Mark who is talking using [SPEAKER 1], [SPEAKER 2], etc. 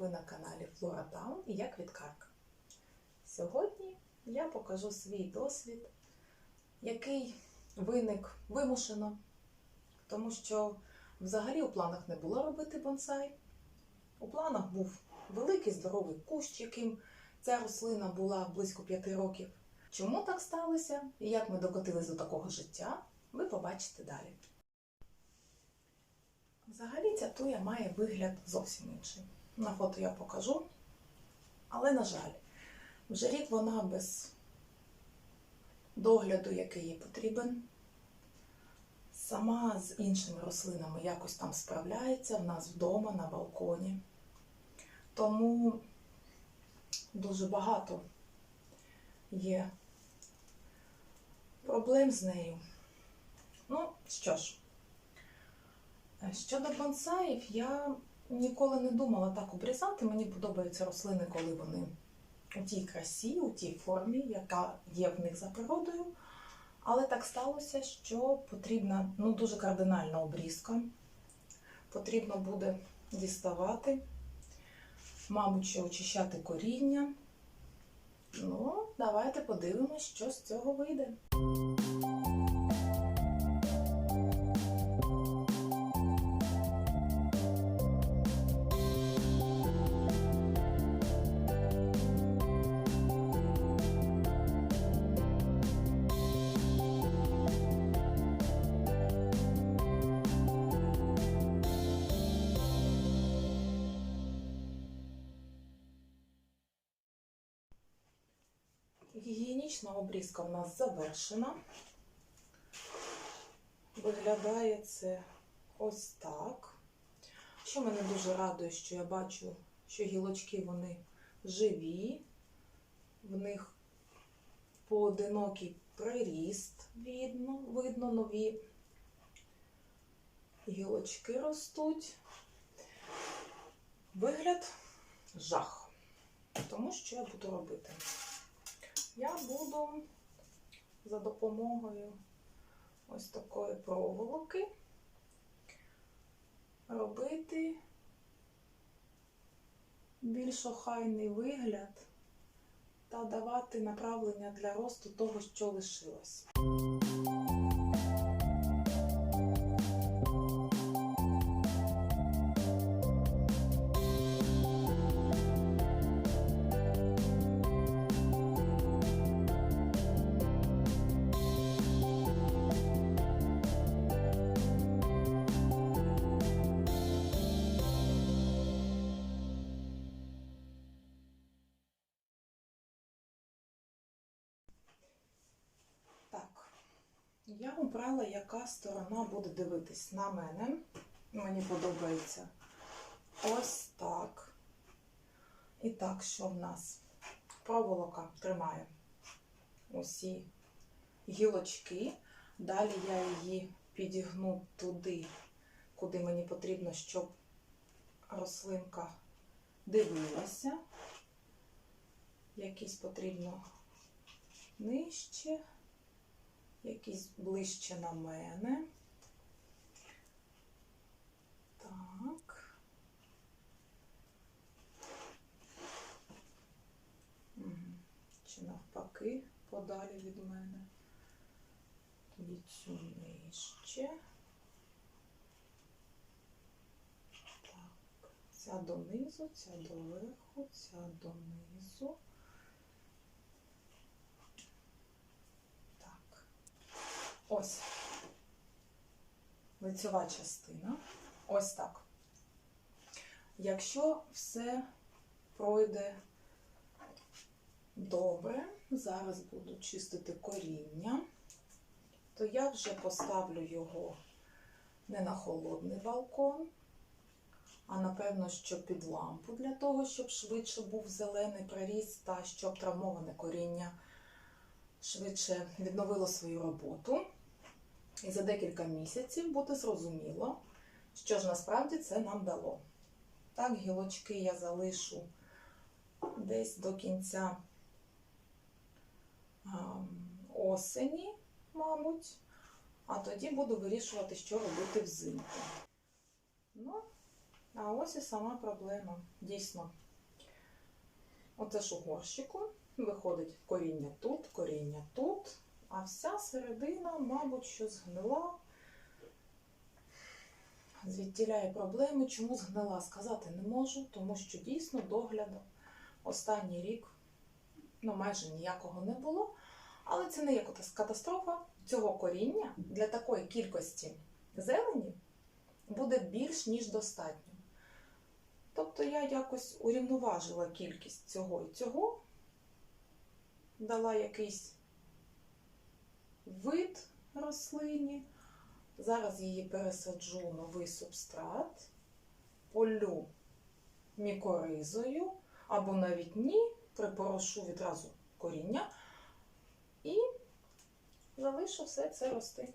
[SPEAKER 1] Ви на каналі Flora Town і я Квіткарка. Сьогодні я покажу свій досвід, який виник вимушено, тому що взагалі у планах не було робити бонсай. У планах був великий здоровий кущ, яким ця рослина була близько 5 років. Чому так сталося і як ми докотились до такого життя, ви побачите далі. Взагалі ця туя має вигляд зовсім інший. На фото я покажу. Але, на жаль, вже рік вона без догляду, який їй потрібен. Сама з іншими рослинами якось там справляється в нас вдома на балконі. Тому дуже багато є проблем з нею. Ну, що ж, щодо бонсаїв, я ніколи не думала так обрізати. Мені подобаються рослини, коли вони у тій красі, у тій формі, яка є в них за природою. Але так сталося, що потрібна ну, дуже кардинальна обрізка. Потрібно буде діставати, мабуть, що очищати коріння. Ну, давайте подивимось, що з цього вийде. Гігієнічна обрізка в нас завершена. Виглядає це ось так. Що мене дуже радує, що я бачу, що гілочки вони живі, в них поодинокий приріст видно, видно нові гілочки ростуть. Вигляд жах. Тому що я буду робити? Я буду за допомогою ось такої проволоки робити більш охайний вигляд та давати направлення для росту того, що лишилось. Я обрала, яка сторона буде дивитись на мене. Мені подобається ось так. І так, що в нас? Проволока тримає усі гілочки. Далі я її підігну туди, куди мені потрібно, щоб рослинка дивилася. Якісь потрібно нижче якісь ближче на мене. Так. Чи навпаки подалі від мене. Тоді цю нижче. Так. Ця донизу, ця доверху, ця донизу. Ось лицьова частина. Ось так. Якщо все пройде добре, зараз буду чистити коріння, то я вже поставлю його не на холодний балкон, а напевно, що під лампу для того, щоб швидше був зелений приріст та щоб травмоване коріння швидше відновило свою роботу. І за декілька місяців буде зрозуміло, що ж насправді це нам дало. Так, гілочки я залишу десь до кінця осені, мабуть, а тоді буду вирішувати, що робити взимку. Ну, А ось і сама проблема. Дійсно. Оце ж у горщику виходить коріння тут, коріння тут, а вся середина, мабуть, що згнила. Звідтіляє проблеми. Чому згнила, сказати не можу, тому що дійсно догляду останній рік ну, майже ніякого не було. Але це не є катастрофа. Цього коріння для такої кількості зелені буде більш ніж достатньо. Тобто я якось урівноважила кількість цього і цього, дала якийсь вид рослині. Зараз її пересаджу новий субстрат, полю мікоризою, або навіть ні, припорошу відразу коріння і залишу все це рости.